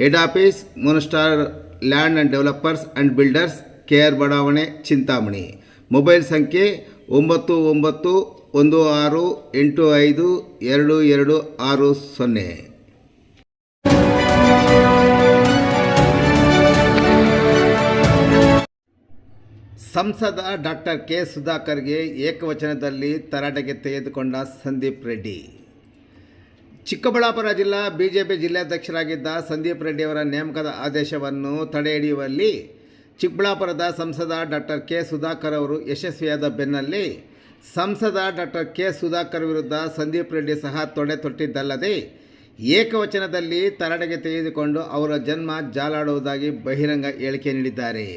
Head office, moon star, land and developers and builders, K R ಬಡಾವಣೆ, Chintamani. Mobile ಸಂಖ್ಯೆ ಒಂಬತ್ತು ಒಂಬತ್ತು ಒಂದು ಆರು ಎಂಟು ಐದು ಎರಡು ಎರಡು ಆರು ಸೊನ್ನೆ. ಸಂಸದ ಡಾಕ್ಟರ್ ಕೆ ಸುಧಾಕರ್ಗೆ ಏಕವಚನದಲ್ಲಿ ತರಾಟೆಗೆ ತೆಗೆದುಕೊಂಡ ಸಂದೀಪ್ ರೆಡ್ಡಿ. ಚಿಕ್ಕಬಳ್ಳಾಪುರ ಜಿಲ್ಲಾ ಬಿಜೆಪಿ ಜಿಲ್ಲಾಧ್ಯಕ್ಷರಾಗಿದ್ದ ಸಂದೀಪ್ ರೆಡ್ಡಿಯವರ ನೇಮಕದ ಆದೇಶವನ್ನು ತಡೆಹಿಡಿಯುವಲ್ಲಿ ಚಿಕ್ಕಬಳ್ಳಾಪುರದ ಸಂಸದ ಡಾಕ್ಟರ್ ಕೆ ಸುಧಾಕರ್ ಅವರು ಯಶಸ್ವಿಯಾದ ಬೆನ್ನಲ್ಲಿ ಸಂಸದ ಡಾಕ್ಟರ್ ಕೆ ಸುಧಾಕರ್ ವಿರುದ್ಧ ಸಂದೀಪ್ ರೆಡ್ಡಿ ಸಹ ತೊಡೆ ತೊಟ್ಟಿದ್ದಲ್ಲದೆ ಏಕವಚನದಲ್ಲಿ ತರಡೆಗೆ ತೆಗೆದುಕೊಂಡು ಅವರ ಜನ್ಮ ಜಾಲಾಡುವುದಾಗಿ ಬಹಿರಂಗ ಹೇಳಿಕೆ ನೀಡಿದ್ದಾರೆ.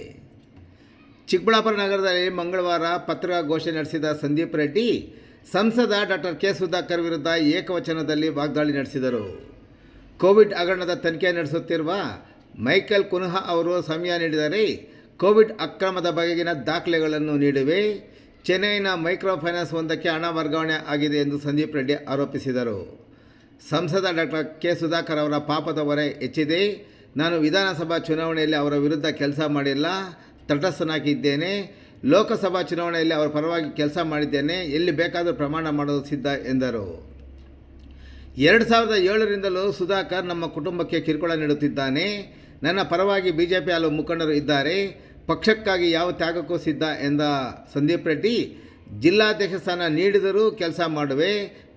ಚಿಕ್ಕಬಳ್ಳಾಪುರ ನಗರದಲ್ಲಿ ಮಂಗಳವಾರ ಪತ್ರಿಕಾಗೋಷ್ಠಿ ನಡೆಸಿದ ಸಂದೀಪ್ ರೆಡ್ಡಿ ಸಂಸದ ಡಾಕ್ಟರ್ ಕೆ ಸುಧಾಕರ್ ವಿರುದ್ಧ ಏಕವಚನದಲ್ಲಿ ವಾಗ್ದಾಳಿ ನಡೆಸಿದರು. ಕೋವಿಡ್ ಹಗರಣದ ತನಿಖೆ ನಡೆಸುತ್ತಿರುವ ಮೈಕೆಲ್ ಕುನ್ಹಾ ಅವರು ಸಮಯ ನೀಡಿದರೆ ಕೋವಿಡ್ ಅಕ್ರಮದ ಬಗೆಗಿನ ದಾಖಲೆಗಳನ್ನು ನೀಡುವೆ. ಚೆನ್ನೈನ ಮೈಕ್ರೋ ಫೈನಾನ್ಸ್ ಒಂದಕ್ಕೆ ಹಣ ವರ್ಗಾವಣೆ ಆಗಿದೆ ಎಂದು ಸಂದೀಪ್ ರೆಡ್ಡಿ ಆರೋಪಿಸಿದರು. ಸಂಸದ ಡಾಕ್ಟರ್ ಕೆ ಸುಧಾಕರ್ ಅವರ ಪಾಪದ ಹೊರೆ ಹೆಚ್ಚಿದೆ. ನಾನು ವಿಧಾನಸಭಾ ಚುನಾವಣೆಯಲ್ಲಿ ಅವರ ವಿರುದ್ಧ ಕೆಲಸ ಮಾಡಿಲ್ಲ, ತಟಸ್ಥನಾಗಿದ್ದೇನೆ. ಲೋಕಸಭಾ ಚುನಾವಣೆಯಲ್ಲಿ ಅವರ ಪರವಾಗಿ ಕೆಲಸ ಮಾಡಿದ್ದೇನೆ, ಎಲ್ಲಿ ಬೇಕಾದರೂ ಪ್ರಮಾಣ ಮಾಡಲು ಸಿದ್ಧ ಎಂದರು. ಎರಡು ಸಾವಿರದ ಏಳರಿಂದಲೂ ಸುಧಾಕರ್ ನಮ್ಮ ಕುಟುಂಬಕ್ಕೆ ಕಿರುಕುಳ ನೀಡುತ್ತಿದ್ದಾನೆ. ನನ್ನ ಪರವಾಗಿ ಬಿ ಜೆ ಪಿ ಹಲವು ಮುಖಂಡರು ಇದ್ದಾರೆ. ಪಕ್ಷಕ್ಕಾಗಿ ಯಾವ ತ್ಯಾಗಕ್ಕೂ ಸಿದ್ಧ ಎಂದ ಸಂದೀಪ್ ರೆಡ್ಡಿ ಜಿಲ್ಲಾಧ್ಯಕ್ಷ ಸ್ಥಾನ ನೀಡಿದರೂ ಕೆಲಸ ಮಾಡುವೆ,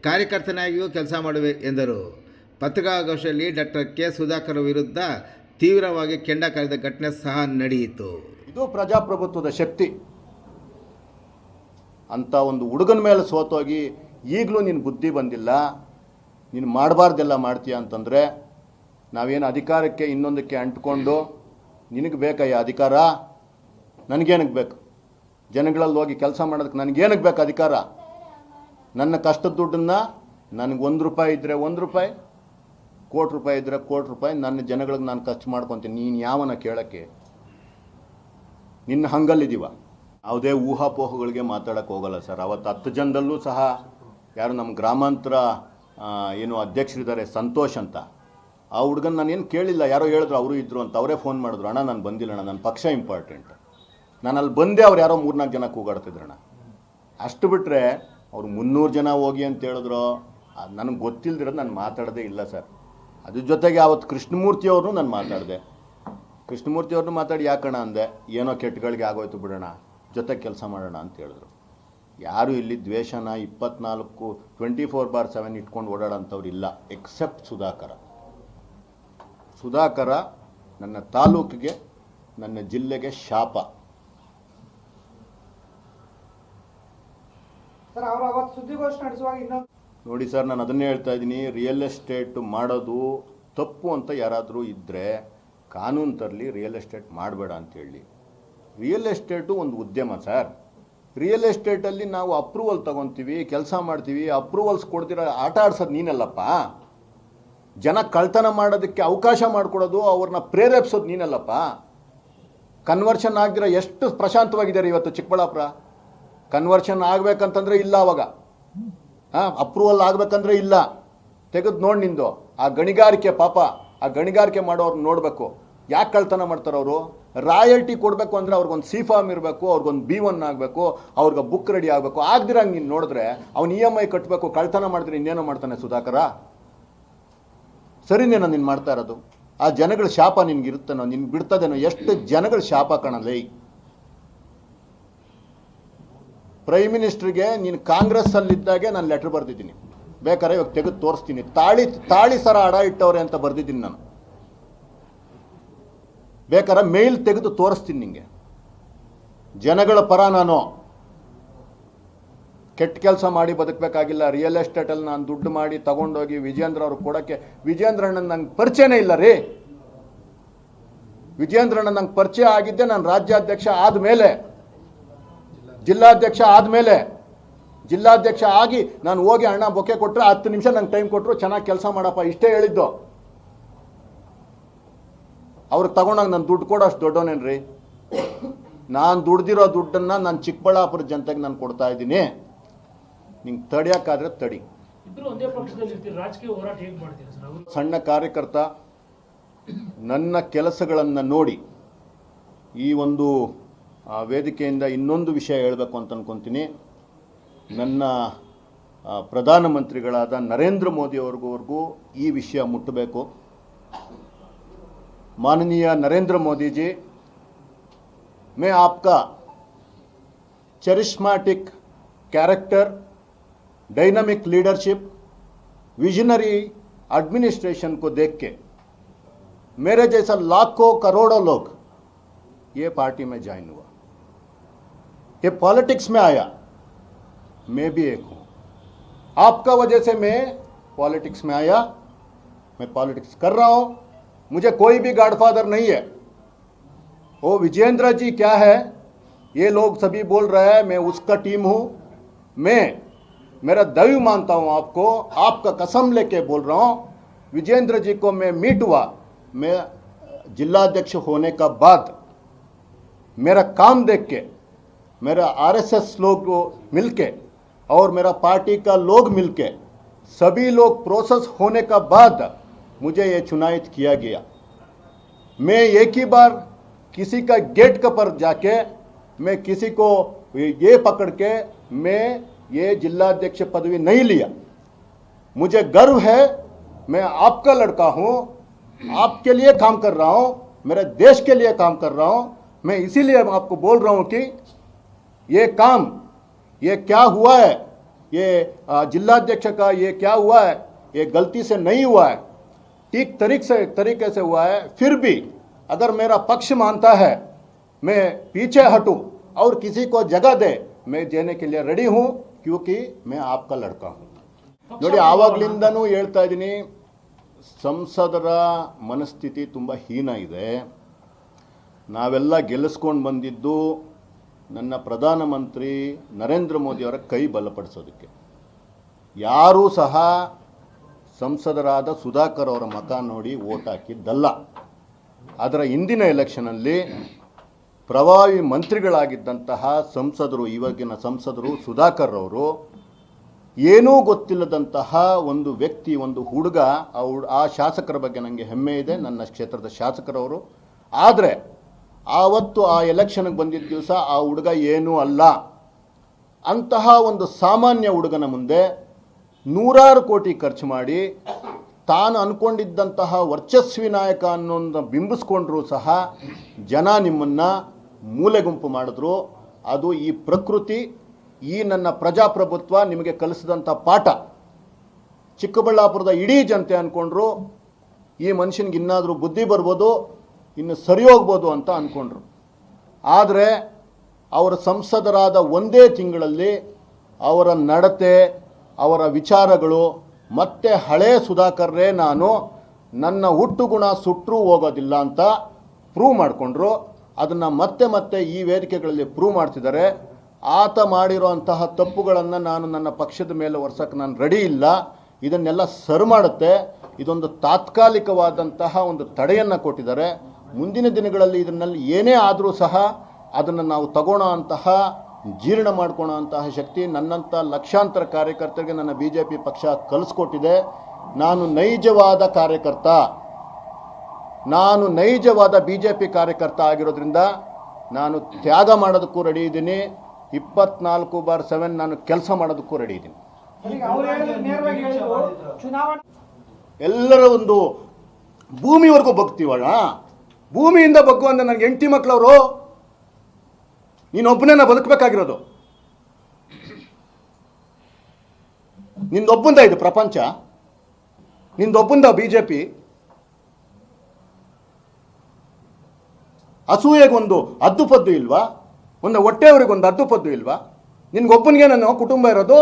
ಕಾರ್ಯಕರ್ತನಾಗಿಯೂ ಕೆಲಸ ಮಾಡುವೆ ಎಂದರು. ಪತ್ರಿಕಾಗೋಷ್ಠಿಯಲ್ಲಿ ಡಾಕ್ಟರ್ ಕೆ. ಸುಧಾಕರ್ ವಿರುದ್ಧ ತೀವ್ರವಾಗಿ ಕೆಂಡ ಕರೆದ ಘಟನೆ ಸಹ ನಡೆಯಿತು. ಇದು ಪ್ರಜಾಪ್ರಭುತ್ವದ ಶಕ್ತಿ. ಅಂತ ಒಂದು ಹುಡುಗನ ಮೇಲೆ ಸೋತೋಗಿ ಈಗಲೂ ನಿನ್ನ ಬುದ್ಧಿ ಬಂದಿಲ್ಲ, ನೀನು ಮಾಡಬಾರ್ದೆಲ್ಲ ಮಾಡ್ತೀಯ ಅಂತಂದರೆ ನಾವೇನು ಅಧಿಕಾರಕ್ಕೆ ಇನ್ನೊಂದಕ್ಕೆ ಅಂಟ್ಕೊಂಡು ನಿನಗೆ ಬೇಕಯ್ಯ ಅಧಿಕಾರ? ನನಗೇನಕ್ಕೆ ಬೇಕು? ಜನಗಳಲ್ಲಿ ಹೋಗಿ ಕೆಲಸ ಮಾಡೋದಕ್ಕೆ ನನಗೇನಕ್ಕೆ ಬೇಕು ಅಧಿಕಾರ? ನನ್ನ ಕಷ್ಟದ ದುಡ್ಡನ್ನು ನನಗೆ ಒಂದು ರೂಪಾಯಿ ಇದ್ದರೆ ಒಂದು ರೂಪಾಯಿ, ಕೋಟಿ ರೂಪಾಯಿ ಇದ್ದರೆ ಕೋಟಿ ರೂಪಾಯಿ, ನನ್ನ ಜನಗಳಿಗೆ ನಾನು ಖರ್ಚು ಮಾಡ್ಕೊತೀನಿ. ನೀನು ಯಾವನ ಕೇಳೋಕ್ಕೆ? ನಿನ್ನ ಹಂಗಲ್ಲಿದ್ದೀವ? ಯಾವುದೇ ಊಹಾಪೋಹಗಳಿಗೆ ಮಾತಾಡೋಕ್ಕೆ ಹೋಗಲ್ಲ ಸರ್. ಅವತ್ತು ಹತ್ತು ಜನದಲ್ಲೂ ಸಹ ಯಾರು ನಮ್ಮ ಗ್ರಾಮಾಂತರ ಏನು ಅಧ್ಯಕ್ಷರಿದ್ದಾರೆ ಸಂತೋಷ್ ಅಂತ. ಆ ಹುಡುಗನ ನಾನು ಏನು ಕೇಳಿಲ್ಲ. ಯಾರೋ ಹೇಳಿದ್ರು, ಅವರು ಇದ್ದರು ಅಂತ. ಅವರೇ ಫೋನ್ ಮಾಡಿದ್ರು, ಅಣ್ಣ, ನಾನು ಬಂದಿಲ್ಲ ಅಣ್ಣ ನನ್ನ ಪಕ್ಷ ಇಂಪಾರ್ಟೆಂಟ್ ನಾನು ಅಲ್ಲಿ ಬಂದೆ ಅವ್ರು ಯಾರೋ ಮೂರ್ನಾಲ್ಕು ಜನ ಕೂಗಾಡ್ತಿದ್ರಣ್ಣ ಅಷ್ಟು ಬಿಟ್ಟರೆ ಅವ್ರು ಮುನ್ನೂರು ಜನ ಹೋಗಿ ಅಂತ ಹೇಳಿದ್ರು. ನನಗೆ ಗೊತ್ತಿಲ್ಲದಿರೋದು ನಾನು ಮಾತಾಡದೇ ಇಲ್ಲ ಸರ್. ಅದ್ರ ಜೊತೆಗೆ ಅವತ್ತು ಕೃಷ್ಣಮೂರ್ತಿ ಅವ್ರನ್ನೂ ನಾನು ಮಾತಾಡಿದೆ. ಕೃಷ್ಣಮೂರ್ತಿಯವ್ರನ್ನೂ ಮಾತಾಡಿ ಯಾಕಣ್ಣ ಅಂದೆ. ಏನೋ ಕೆಟ್ಟಗಳಿಗೆ ಆಗೋಯ್ತು ಬಿಡೋಣ. ಜೊತೆಗೆ ಕೆಲಸ ಮಾಡೋಣ ಅಂತ ಹೇಳಿದ್ರು. ಯಾರು ಇಲ್ಲಿ ದ್ವೇಷನ ಇಪ್ಪತ್ನಾಲ್ಕು ಟ್ವೆಂಟಿ ಫೋರ್ ಬಾರ್ ಸೆವೆನ್ ಇಟ್ಕೊಂಡು ಓಡಾಡೋಂಥವ್ರು ಇಲ್ಲ ಎಕ್ಸೆಪ್ಟ್ ಸುಧಾಕರ. ಸುಧಾಕರ ನನ್ನ ತಾಲೂಕಿಗೆ ನನ್ನ ಜಿಲ್ಲೆಗೆ ಶಾಪ. ನೋಡಿ ಸರ್ ನಾನು ಅದನ್ನೇ ಹೇಳ್ತಾ ಇದ್ದೀನಿ. ರಿಯಲ್ ಎಸ್ಟೇಟ್ ಮಾಡೋದು ತಪ್ಪು ಅಂತ ಯಾರಾದರೂ ಇದ್ದರೆ ಕಾನೂನು ತರಲಿ ರಿಯಲ್ ಎಸ್ಟೇಟ್ ಮಾಡಬೇಡ ಅಂತೇಳಿ ರಿಯಲ್ ಎಸ್ಟೇಟು ಒಂದು ಉದ್ಯಮ ಸರ್ ರಿಯಲ್ ಎಸ್ಟೇಟಲ್ಲಿ ನಾವು ಅಪ್ರೂವಲ್ ತಗೊತೀವಿ, ಕೆಲಸ ಮಾಡ್ತೀವಿ ಅಪ್ರೂವಲ್ಸ್ ಕೊಡ್ತಿರೋ, ಆಟ ಆಡ್ಸೋದು ನೀನಲ್ಲಪ್ಪ. ಜನ ಕಳ್ತನ ಮಾಡೋದಕ್ಕೆ ಅವಕಾಶ ಮಾಡಿಕೊಡೋದು, ಅವ್ರನ್ನ ಪ್ರೇರೇಪಿಸೋದು ನೀನಲ್ಲಪ್ಪ. ಕನ್ವರ್ಷನ್ ಆಗದಿರೋ ಎಷ್ಟು ಪ್ರಶಾಂತವಾಗಿದ್ದಾರೆ ಇವತ್ತು ಚಿಕ್ಕಬಳ್ಳಾಪುರ? ಕನ್ವರ್ಷನ್ ಆಗಬೇಕಂತಂದರೆ ಇಲ್ಲ ಅವಾಗ. ಹಾಂ ಅಪ್ರೂವಲ್ ಆಗಬೇಕಂದ್ರೆ ಇಲ್ಲ. ತೆಗೆದು ನೋಡಿ ನಿಂದು. ಆ ಗಣಿಗಾರಿಕೆ ಪಾಪ, ಆ ಗಣಿಗಾರಿಕೆ ಮಾಡೋರು ನೋಡಬೇಕು. ಯಾಕೆ ಕಳ್ತನ ಮಾಡ್ತಾರೆ ಅವರು? ರಾಯಲ್ಟಿ ಕೊಡಬೇಕು ಅಂದರೆ ಅವ್ರಿಗೊಂದು ಸಿ ಫಾರ್ಮ್ ಇರಬೇಕು, ಅವ್ರಿಗೊಂದು ಬಿ ಒನ್ ಆಗಬೇಕು, ಅವ್ರಿಗೆ ಬುಕ್ ರೆಡಿ ಆಗಬೇಕು. ಆಗ್ದಿರಂಗೆ ನೀನು ನೋಡಿದ್ರೆ ಅವ್ನು ಇ ಎಂ ಐ ಕಟ್ಟಬೇಕು ಕಳ್ತನ ಮಾಡಿದ್ರೆ ಇನ್ನೇನೋ ಮಾಡ್ತಾನೆ ಸುಧಾಕರ. ಸರಿನೇನೋ ನೀನು ಮಾಡ್ತಾ ಇರೋದು. ಆ ಜನಗಳ ಶಾಪ ನಿನ್ಗಿರುತ್ತನೋ, ನಿನ್ ಬಿಡ್ತದೇನೋ, ಎಷ್ಟು ಜನಗಳ ಶಾಪ ಕಣಲೇ ಪ್ರೈಮ್ ಮಿನಿಸ್ಟ್ರಿಗೆ ನೀನು ಕಾಂಗ್ರೆಸ್ಸಲ್ಲಿದ್ದಾಗೆ ನಾನು ಲೆಟ್ರ್ ಬರ್ದಿದ್ದೀನಿ. ಬೇಕಾದ್ರೆ ಇವಾಗ ತೆಗೆದು ತೋರಿಸ್ತೀನಿ. ತಾಳಿ ತಾಳಿ ಸರ ಅಡ ಇಟ್ಟವ್ರೆ ಅಂತ ಬರೆದಿದ್ದೀನಿ ನಾನು. ಬೇಕಾದ್ರೆ ಮೇಲ್ ತೆಗೆದು ತೋರಿಸ್ತೀನಿ ನಿಮಗೆ ಜನಗಳ ಪರ ನಾನು ಕೆಟ್ಟ ಕೆಲಸ ಮಾಡಿ ಬದುಕಬೇಕಾಗಿಲ್ಲ. ರಿಯಲ್ ಎಸ್ಟೇಟಲ್ಲಿ ನಾನು ದುಡ್ಡು ಮಾಡಿ ತಗೊಂಡೋಗಿ ವಿಜೇಂದ್ರ ಅವ್ರಿಗೆ ಕೊಡೋಕ್ಕೆ, ವಿಜೇಂದ್ರ ಅಣ್ಣನ ನಂಗೆ ಪರಿಚಯನೇ ಇಲ್ಲ ರೀ. ವಿಜೇಂದ್ರಣ್ಣ ನಂಗೆ ಪರಿಚಯ ಆಗಿದ್ದೆ ನಾನು ರಾಜ್ಯಾಧ್ಯಕ್ಷ ಆದಮೇಲೆ, ಜಿಲ್ಲಾಧ್ಯಕ್ಷ ಆದಮೇಲೆ, ಜಿಲ್ಲಾಧ್ಯಕ್ಷ ಆಗಿ ನಾನು ಹೋಗಿ ಅಣ್ಣ ಬೊಕ್ಕೆ ಕೊಟ್ಟರೆ ಹತ್ತು ನಿಮಿಷ ನಂಗೆ ಟೈಮ್ ಕೊಟ್ಟರು ಚೆನ್ನಾಗಿ ಕೆಲಸ ಮಾಡಪ್ಪ, ಇಷ್ಟೇ ಹೇಳಿದ್ದು. ಅವ್ರಿಗೆ ತಗೊಂಡಾಗ ನಾನು ದುಡ್ಡು ಕೊಡೋ ಅಷ್ಟು ದೊಡ್ಡವನೇನ್ರಿ ನಾನು ದುಡ್ದಿರೋ ದುಡ್ಡನ್ನು ನಾನು ಚಿಕ್ಕಬಳ್ಳಾಪುರ ಜನತೆಗೆ ನಾನು ಕೊಡ್ತಾ ಇದ್ದೀನಿ. ನಿಂಗೆ ತಡಿಯೋಕ್ಕಾದ್ರೆ ತಡಿ. ಸಣ್ಣ ಕಾರ್ಯಕರ್ತ ನನ್ನ ಕೆಲಸಗಳನ್ನು ನೋಡಿ ಈ ಒಂದು ವೇದಿಕೆಯಿಂದ ಇನ್ನೊಂದು ವಿಷಯ ಹೇಳಬೇಕು ಅಂತ ಅನ್ಕೊತೀನಿ. ನನ್ನ ಪ್ರಧಾನಮಂತ್ರಿಗಳಾದ ನರೇಂದ್ರ ಮೋದಿಯವ್ರಿಗೂ ಈ ವಿಷಯ ಮುಟ್ಟಬೇಕು माननीय नरेंद्र मोदी जी, मैं आपका charismatic character dynamic leadership visionary administration को देख के, मेरे जैसा लाखों करोड़ों लोग ये पार्टी में ज्वाइन हुआ। ये पॉलिटिक्स में आया, मैं भी एक हूँ। आपका वजह से मैं पॉलिटिक्स में आया, मैं पॉलिटिक्स कर रहा हूँ। मुझे कोई भी गॉडफादर नहीं है। वो विजेंद्र जी, क्या है? ये लोग सभी बोल रहे हैं, मैं उसका टीम हूँ। मैं, मेरा दैव मानता हूँ आपको, आपका कसम लेके बोल रहा हूँ। विजेंद्र जी को मैं मीट हुआ। मैं जिलाध्यक्ष होने का बाद मेरा काम देख के, मेरा आरएसएस लोग मिल के और मेरा पार्टी का लोग मिल के, सभी लोग प्रोसेस होने का बाद मुझे ये चुनावित किया गया। मैं एक ही बार किसी का गेट का पर जाके मैं किसी को ये पकड़ के मैं ये जिलाध्यक्ष पदवी नहीं लिया। मुझे गर्व है मैं आपका लड़का हूँ आपके लिए काम कर रहा हूँ मेरे देश के लिए काम कर रहा हूँ। मैं इसीलिए आपको बोल रहा हूँ कि ये काम ये क्या हुआ है? ये आ, जिलाध्यक्ष का ये क्या हुआ है? ये गलती से नहीं हुआ है। ठीक तरीक से तरीके से हुआ है फिर भी अगर मेरा पक्ष मानता है मैं पीछे हटूं और किसी को जगह दे मैं देने के लिए रेडी हूं क्योंकि मैं आपका लड़का हूं ನೋಡಿ ಆವಾಗಲಿಂದನೂ ಹೇಳ್ತಾ ಇದ್ದೀನಿ ಸಂಸದರ ಮನಸ್ಥಿತಿ ತುಂಬ ಹೀನ ಇದೆ ನಾವೆಲ್ಲ ಗೆಲ್ಲಿಸ್ಕೊಂಡು ಬಂದಿದ್ದು ನನ್ನ ಪ್ರಧಾನಮಂತ್ರಿ ನರೇಂದ್ರ ಮೋದಿಯವರ ಕೈ ಬಲಪಡಿಸೋದಕ್ಕೆ ಯಾರೂ ಸಹ ಸಂಸದರಾದ ಸುಧಾಕರ್ ಅವರ ಮತ ನೋಡಿ ಓಟ್ ಹಾಕಿದ್ದಲ್ಲ. ಅದರ ಹಿಂದಿನ ಎಲೆಕ್ಷನಲ್ಲಿ ಪ್ರಭಾವಿ ಮಂತ್ರಿಗಳಾಗಿದ್ದಂತಹ ಸಂಸದರು, ಇವಾಗಿನ ಸಂಸದರು ಸುಧಾಕರ್ ಅವರು ಏನೂ ಗೊತ್ತಿಲ್ಲದಂತಹ ಒಂದು ವ್ಯಕ್ತಿ, ಒಂದು ಹುಡುಗ ಆ ಆ ಶಾಸಕರ ಬಗ್ಗೆ ನನಗೆ ಹೆಮ್ಮೆ ಇದೆ, ನನ್ನ ಕ್ಷೇತ್ರದ ಶಾಸಕರವರು ಆದರೆ ಆವತ್ತು ಆ ಎಲೆಕ್ಷನ್ಗೆ ಬಂದಿದ್ದ ದಿವಸ ಆ ಹುಡುಗ ಏನೂ ಅಲ್ಲ. ಅಂತಹ ಒಂದು ಸಾಮಾನ್ಯ ಹುಡುಗನ ಮುಂದೆ ನೂರಾರು ಕೋಟಿ ಖರ್ಚು ಮಾಡಿ ತಾನು ಅಂದ್ಕೊಂಡಿದ್ದಂತಹ ವರ್ಚಸ್ವಿ ನಾಯಕ ಅನ್ನೋದನ್ನ ಬಿಂಬಿಸ್ಕೊಂಡ್ರೂ ಸಹ ಜನ ನಿಮ್ಮನ್ನು ಮೂಲೆಗುಂಪು ಮಾಡಿದ್ರು. ಅದು ಈ ಪ್ರಕೃತಿ, ಈ ನನ್ನ ಪ್ರಜಾಪ್ರಭುತ್ವ, ನಿಮಗೆ ಕಲಿಸಿದಂಥ ಪಾಠ. ಚಿಕ್ಕಬಳ್ಳಾಪುರದ ಇಡೀ ಜನತೆ ಅಂದ್ಕೊಂಡ್ರು ಈ ಮನುಷ್ಯನಿಗೆ ಇನ್ನಾದರೂ ಬುದ್ಧಿ ಬರ್ಬೋದು, ಇನ್ನು ಸರಿ ಹೋಗ್ಬೋದು ಅಂತ ಅಂದ್ಕೊಂಡ್ರು ಆದರೆ, ಅವರ ಸಂಸದರಾದ ಒಂದೇ ತಿಂಗಳಲ್ಲಿ ಅವರ ನಡತೆ ಅವರ ವಿಚಾರಗಳು, ಮತ್ತೆ ಹಳೇ ಸುಧಾಕರ್ರೇ, ನಾನು ನನ್ನ ಹುಟ್ಟು ಗುಣ ಸುಟ್ಟರೂ ಹೋಗೋದಿಲ್ಲ ಅಂತ ಪ್ರೂವ್ ಮಾಡಿಕೊಂಡ್ರು. ಅದನ್ನು ಮತ್ತೆ ಮತ್ತೆ ಈ ವೇದಿಕೆಗಳಲ್ಲಿ ಪ್ರೂವ್ ಮಾಡ್ತಿದ್ದಾರೆ. ಆತ ಮಾಡಿರೋಂತಹ ತಪ್ಪುಗಳನ್ನು ನಾನು ನನ್ನ ಪಕ್ಷದ ಮೇಲೆ ಒರ್ಸಕ್ಕೆ ನಾನು ರೆಡಿ ಇಲ್ಲ. ಇದನ್ನೆಲ್ಲ ಸರ್ ಮಾಡುತ್ತೆ. ಇದೊಂದು ತಾತ್ಕಾಲಿಕವಾದಂತಹ ಒಂದು ತಡೆಯನ್ನು ಕೊಟ್ಟಿದ್ದಾರೆ. ಮುಂದಿನ ದಿನಗಳಲ್ಲಿ ಇದನ್ನಲ್ಲಿ ಏನೇ ಆದರೂ ಸಹ ಅದನ್ನು ನಾವು ತಗೋಣ ಅಂತಹ ಜೀರ್ಣ ಮಾಡ್ಕೊಳ್ಳೋ ಅಂತಹ ಶಕ್ತಿ ನನ್ನಂಥ ಲಕ್ಷಾಂತರ ಕಾರ್ಯಕರ್ತರಿಗೆ ನನ್ನ ಬಿ ಜೆ ಪಿ ಪಕ್ಷ ಕಲಿಸ್ಕೊಟ್ಟಿದೆ. ನಾನು ನೈಜವಾದ ಕಾರ್ಯಕರ್ತ. ನಾನು ನೈಜವಾದ ಬಿ ಜೆ ಪಿ ಕಾರ್ಯಕರ್ತ ಆಗಿರೋದ್ರಿಂದ ನಾನು ತ್ಯಾಗ ಮಾಡೋದಕ್ಕೂ ರೆಡಿ ಇದ್ದೀನಿ. ಇಪ್ಪತ್ನಾಲ್ಕು ಬಾರ್ ಸೆವೆನ್ ನಾನು ಕೆಲಸ ಮಾಡೋದಕ್ಕೂ ರೆಡಿ ಇದ್ದೀನಿ. ಎಲ್ಲರ ಒಂದು ಭೂಮಿವರೆಗೂ ಬಗ್ತೀವಣ್ಣ ಭೂಮಿಯಿಂದ ಬಗ್ಗುವಂತ ನನಗೆ ಹೆಂಡತಿ ಮಕ್ಕಳವರು ನೀನೊಬ್ಬನೇ ನಾ ಬದುಕಬೇಕಾಗಿರೋದು. ನಿಂದೊಬ್ಬಂದ ಇದು ಪ್ರಪಂಚ, ನಿಂದೊಬ್ಬಂದ ಬಿ ಜೆ ಪಿ ಅಸೂಯೆಗೊಂದು ಅದ್ದುಪದ್ದು ಇಲ್ವಾ? ಒಂದು ಹೊಟ್ಟೆಯವರಿಗೊಂದು ಅದ್ದುಪದ್ದು ಇಲ್ವಾ? ನಿನ್ಗೊಬ್ಬನಿಗೆ ನನ್ನ ಕುಟುಂಬ ಇರೋದು?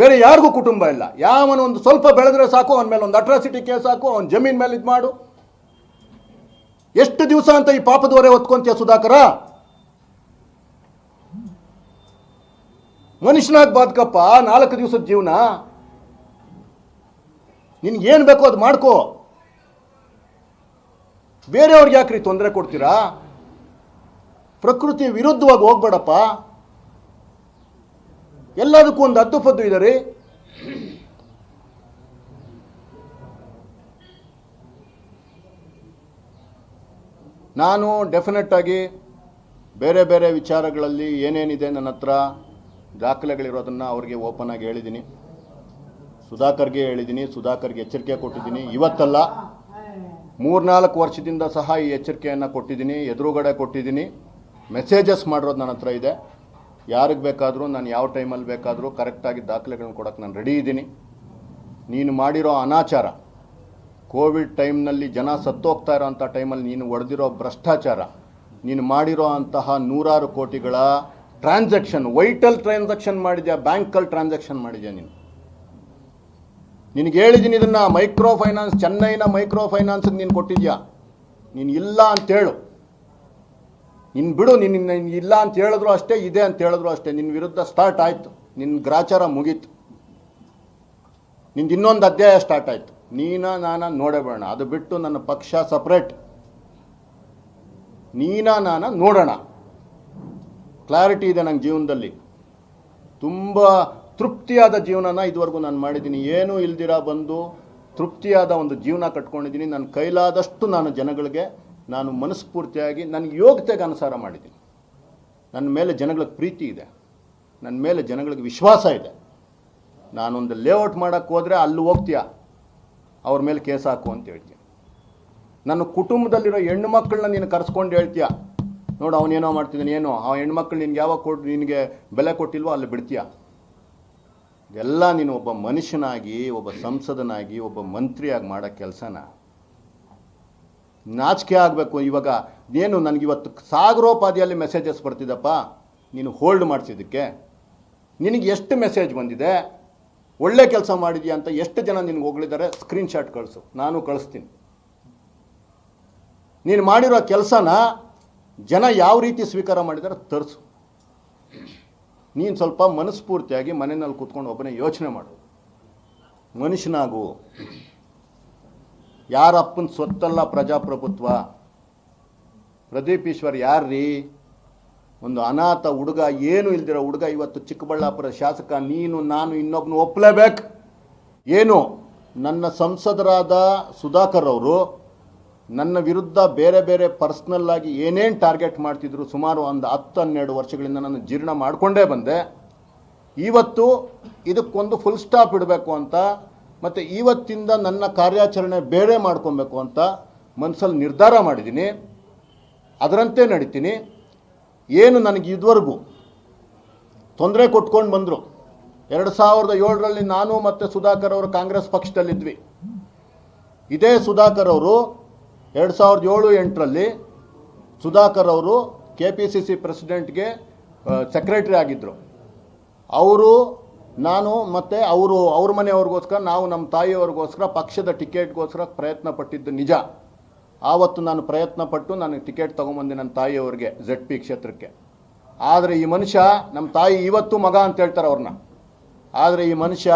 ಬೇರೆ ಯಾರಿಗೂ ಕುಟುಂಬ ಇಲ್ಲ. ಯಾವನ ಒಂದು ಸ್ವಲ್ಪ ಬೆಳೆದ್ರೆ ಸಾಕು, ಅವನ ಮೇಲೆ ಒಂದು ಅಟ್ರಾಸಿಟಿ ಕೇಸ್ ಹಾಕು, ಅವನ ಜಮೀನ್ ಮೇಲೆ ಇದು ಮಾಡು ಎಷ್ಟು ದಿವಸ ಅಂತ ಈ ಪಾಪದವರೆ ಹೊತ್ಕೊಂತೀಯ, ಸುಧಾಕರ? ಮನುಷ್ಯನಾಗಿ ಬಾದ್ಕಪ್ಪ, ನಾಲ್ಕು ದಿವಸದ ಜೀವನ. ನಿನ್ಗೇನು ಬೇಕೋ ಅದು ಮಾಡ್ಕೋ. ಬೇರೆಯವ್ರಿಗೆ ಯಾಕ್ರಿ ತೊಂದರೆ ಕೊಡ್ತೀರಾ? ಪ್ರಕೃತಿ ವಿರುದ್ಧವಾಗಿ ಹೋಗ್ಬೇಡಪ್ಪ. ಎಲ್ಲದಕ್ಕೂ ಒಂದು ಅದ್ದುಪದ್ದು ಇದೆ ರೀ ನಾನು ಡೆಫಿನೆಟ್ಟಾಗಿ ಬೇರೆ ಬೇರೆ ವಿಚಾರಗಳಲ್ಲಿ ಏನೇನಿದೆ ನನ್ನ ಹತ್ರ ದಾಖಲೆಗಳಿರೋದನ್ನು ಅವರಿಗೆ ಓಪನ್ ಆಗಿ ಹೇಳಿದ್ದೀನಿ. ಸುಧಾಕರ್ಗೆ ಹೇಳಿದ್ದೀನಿ, ಸುಧಾಕರ್ಗೆ ಎಚ್ಚರಿಕೆ ಕೊಟ್ಟಿದ್ದೀನಿ. ಇವತ್ತಲ್ಲ ಮೂರ್ನಾಲ್ಕು ವರ್ಷದಿಂದ ಸಹ ಈ ಎಚ್ಚರಿಕೆಯನ್ನು ಕೊಟ್ಟಿದ್ದೀನಿ, ಎದುರುಗಡೆ ಕೊಟ್ಟಿದ್ದೀನಿ. ಮೆಸೇಜಸ್ ಮಾಡಿರೋದು ನನ್ನ ಹತ್ರ ಇದೆ. ಯಾರಿಗೆ ಬೇಕಾದರೂ, ನಾನು ಯಾವ ಟೈಮಲ್ಲಿ ಬೇಕಾದರೂ ಕರೆಕ್ಟಾಗಿ ದಾಖಲೆಗಳನ್ನ ಕೊಡೋಕ್ಕೆ ನಾನು ರೆಡಿ ಇದ್ದೀನಿ. ನೀನು ಮಾಡಿರೋ ಅನಾಚಾರ ಕೋವಿಡ್ ಟೈಮ್ನಲ್ಲಿ ಜನ ಸತ್ತೋಗ್ತಾ ಇರೋಂಥ ಟೈಮಲ್ಲಿ ನೀನು ಒಡೆದಿರೋ ಭ್ರಷ್ಟಾಚಾರ, ನೀನು ಮಾಡಿರೋ ಅಂತಹ ನೂರಾರು ಕೋಟಿಗಳ ಟ್ರಾನ್ಸಾಕ್ಷನ್, ವೈಟಲ್ ಟ್ರಾನ್ಸಾಕ್ಷನ್ ಮಾಡಿದ್ಯಾ, ಬ್ಯಾಂಕಲ್ಲಿ ಟ್ರಾನ್ಸಾಕ್ಷನ್ ಮಾಡಿದ್ಯಾ ನೀನು? ನಿನಗೆ ಹೇಳಿದ್ದೀನಿ ಇದನ್ನು ಮೈಕ್ರೋ ಫೈನಾನ್ಸ್ ಚೆನ್ನೈನ ಮೈಕ್ರೋ ಫೈನಾನ್ಸ್ಗೆ ನೀನು ಕೊಟ್ಟಿದ್ಯಾ? ನೀನು ಇಲ್ಲ ಅಂತೇಳು. ನಿನ್ನ ಬಿಡು ನಿನ್ನ ನಿನ್ನ ಇಲ್ಲ ಅಂತ ಹೇಳಿದ್ರು ಅಷ್ಟೇ, ಇದೆ ಅಂತ ಹೇಳಿದ್ರು ಅಷ್ಟೇ. ನಿನ್ನ ವಿರುದ್ಧ ಸ್ಟಾರ್ಟ್ ಆಯಿತು. ನಿನ್ನ ಗ್ರಾಚಾರ ಮುಗೀತು. ನಿಂದು ಇನ್ನೊಂದು ಅಧ್ಯಾಯ ಸ್ಟಾರ್ಟ್ ಆಯಿತು. ನೀನ ನಾನ ನೋಡಬೇಡ ಅದು ಬಿಟ್ಟು ನನ್ನ ಪಕ್ಷ ಸಪ್ರೇಟ್ ನೀನ ನಾನ ನೋಡೋಣ. ಕ್ಲಾರಿಟಿ ಇದೆ ನಂಗೆ ಜೀವನದಲ್ಲಿ. ತುಂಬ ತೃಪ್ತಿಯಾದ ಜೀವನನ ಇದುವರೆಗೂ ನಾನು ಮಾಡಿದ್ದೀನಿ. ಏನೂ ಇಲ್ದಿರ ಬಂದು ತೃಪ್ತಿಯಾದ ಒಂದು ಜೀವನ ಕಟ್ಕೊಂಡಿದ್ದೀನಿ. ನನ್ನ ಕೈಲಾದಷ್ಟು ನಾನು ಜನಗಳಿಗೆ, ನಾನು ಮನಸ್ಫೂರ್ತಿಯಾಗಿ ನನ್ನ ಯೋಗ್ಯತೆಗೆ ಅನುಸಾರ ಮಾಡಿದ್ದೀನಿ. ನನ್ನ ಮೇಲೆ ಜನಗಳಿಗೆ ಪ್ರೀತಿ ಇದೆ. ನನ್ನ ಮೇಲೆ ಜನಗಳಿಗೆ ವಿಶ್ವಾಸ ಇದೆ. ನಾನೊಂದು ಲೇಔಟ್ ಮಾಡೋಕ್ಕೆ ಅಲ್ಲಿ ಹೋಗ್ತೀಯ? ಅವ್ರ ಮೇಲೆ ಕೇಸ್ ಹಾಕು ಅಂತ ಹೇಳ್ತೀಯ ನನ್ನ ಕುಟುಂಬದಲ್ಲಿರೋ ಹೆಣ್ಣು ಮಕ್ಕಳನ್ನ ನೀನು ಕರೆಸ್ಕೊಂಡು ಹೇಳ್ತೀಯ? ನೋಡು ಅವನೇನೋ ಮಾಡ್ತಿದ್ದಾನೆ, ಏನೋ. ಆ ಹೆಣ್ಮಕ್ಳು ನಿನ್ಗೆ ಯಾವಾಗ ಕೊಟ್ಟು ನಿನಗೆ ಬೆಲೆ ಕೊಟ್ಟಿಲ್ವೋ ಅಲ್ಲಿ ಬಿಡ್ತೀಯ? ಎಲ್ಲ ನೀನು ಒಬ್ಬ ಮನುಷ್ಯನಾಗಿ, ಒಬ್ಬ ಸಂಸದನಾಗಿ, ಒಬ್ಬ ಮಂತ್ರಿಯಾಗಿ ಮಾಡೋ ಕೆಲಸನ. ನಾಚಿಕೆ ಆಗಬೇಕು ಇವಾಗ. ಏನು ನನಗಿವತ್ತು ಸಾಗರೋಪಾದಿಯಲ್ಲಿ ಮೆಸೇಜಸ್ ಬರ್ತಿದ್ದಪ್ಪ ನೀನು ಹೋಲ್ಡ್ ಮಾಡಿಸಿದ್ದಕ್ಕೆ. ನಿನಗೆ ಎಷ್ಟು ಮೆಸೇಜ್ ಬಂದಿದೆ? ಒಳ್ಳೆ ಕೆಲಸ ಮಾಡಿದೀಯ ಅಂತ ಎಷ್ಟು ಜನ ನಿನಗೆ ಹೊಗಳಿದ್ದಾರೆ ಸ್ಕ್ರೀನ್ಶಾಟ್ ಕಳಿಸು. ನಾನು ಕಳಿಸ್ತೀನಿ. ನೀನು ಮಾಡಿರೋ ಕೆಲಸನ ಜನ ಯಾವ ರೀತಿ ಸ್ವೀಕಾರ ಮಾಡಿದ್ದಾರೆ ತರಿಸು. ನೀನು ಸ್ವಲ್ಪ ಮನಸ್ಫೂರ್ತಿಯಾಗಿ ಮನೆಯಲ್ಲಿ ಕೂತ್ಕೊಂಡು ಒಬ್ಬನೇ ಯೋಚನೆ ಮಾಡು. ಮನುಷ್ಯನಾಗು. ಯಾರ ಅಪ್ಪನ ಸ್ವತ್ತಲ್ಲ ಪ್ರಜಾಪ್ರಭುತ್ವ? ಪ್ರದೀಪ್ ಈಶ್ವರ್ ಯಾರ್ರೀ? ಒಂದು ಅನಾಥ ಹುಡುಗ, ಏನು ಇಲ್ದಿರೋ ಹುಡುಗ ಇವತ್ತು ಚಿಕ್ಕಬಳ್ಳಾಪುರ ಶಾಸಕ, ನೀನು, ನಾನು ಇನ್ನೊಬ್ಬನು ಒಪ್ಪಲೇಬೇಕು ಏನು? ನನ್ನ ಸಂಸದರಾದ ಸುಧಾಕರ್ ಅವರು ನನ್ನ ವಿರುದ್ಧ ಬೇರೆ ಬೇರೆ ಪರ್ಸ್ನಲ್ಲಾಗಿ ಏನೇನು ಟಾರ್ಗೆಟ್ ಮಾಡ್ತಿದ್ರು ಸುಮಾರು ಒಂದು ಹತ್ತು, ಹನ್ನೆರಡು ವರ್ಷಗಳಿಂದ ನಾನು ಜೀರ್ಣ ಮಾಡಿಕೊಂಡೇ ಬಂದೆ. ಇವತ್ತು ಇದಕ್ಕೊಂದು ಫುಲ್ ಸ್ಟಾಪ್ ಇಡಬೇಕು ಅಂತ, ಮತ್ತು ಇವತ್ತಿಂದ ನನ್ನ ಕಾರ್ಯಾಚರಣೆ ಬೇರೆ ಮಾಡ್ಕೊಬೇಕು ಅಂತ ಮನಸ್ಸಲ್ಲಿ ನಿರ್ಧಾರ ಮಾಡಿದ್ದೀನಿ. ಅದರಂತೆ ನಡೀತೀನಿ. ಏನು ನನಗೆ ಇದುವರೆಗೂ ತೊಂದರೆ ಕೊಟ್ಕೊಂಡು ಬಂದರು. ಎರಡು ಸಾವಿರದ ಏಳರಲ್ಲಿ ನಾನು ಮತ್ತು ಸುಧಾಕರ್ ಅವರು ಕಾಂಗ್ರೆಸ್ ಪಕ್ಷದಲ್ಲಿದ್ವಿ. ಇದೇ ಸುಧಾಕರ್ ಅವರು ಎರಡು ಸಾವಿರದ ಏಳು, ಎಂಟರಲ್ಲಿ ಸುಧಾಕರ್ ಅವರು ಕೆ ಪಿ ಸಿ ಸಿ ಪ್ರೆಸಿಡೆಂಟ್ಗೆ ಸೆಕ್ರೆಟ್ರಿ ಆಗಿದ್ದರು ಅವರು, ನಾನು ಮತ್ತು ಅವರು, ಅವ್ರ ಮನೆಯವ್ರಿಗೋಸ್ಕರ, ನಾವು ನಮ್ಮ ತಾಯಿಯವ್ರಿಗೋಸ್ಕರ, ಪಕ್ಷದ ಟಿಕೆಟ್ಗೋಸ್ಕರ ಪ್ರಯತ್ನ ಪಟ್ಟಿದ್ದು ನಿಜ. ಆವತ್ತು ನಾನು ಪ್ರಯತ್ನ ಪಟ್ಟು ನಾನು ಟಿಕೆಟ್ ತೊಗೊಂಬಂದೆ ನನ್ನ ತಾಯಿಯವ್ರಿಗೆ ಜೆಡ್ ಪಿ ಕ್ಷೇತ್ರಕ್ಕೆ. ಆದರೆ ಈ ಮನುಷ್ಯ ನಮ್ಮ ತಾಯಿ ಇವತ್ತು ಮಗ ಅಂತ ಹೇಳ್ತಾರೆ ಅವ್ರನ್ನ. ಆದರೆ ಈ ಮನುಷ್ಯ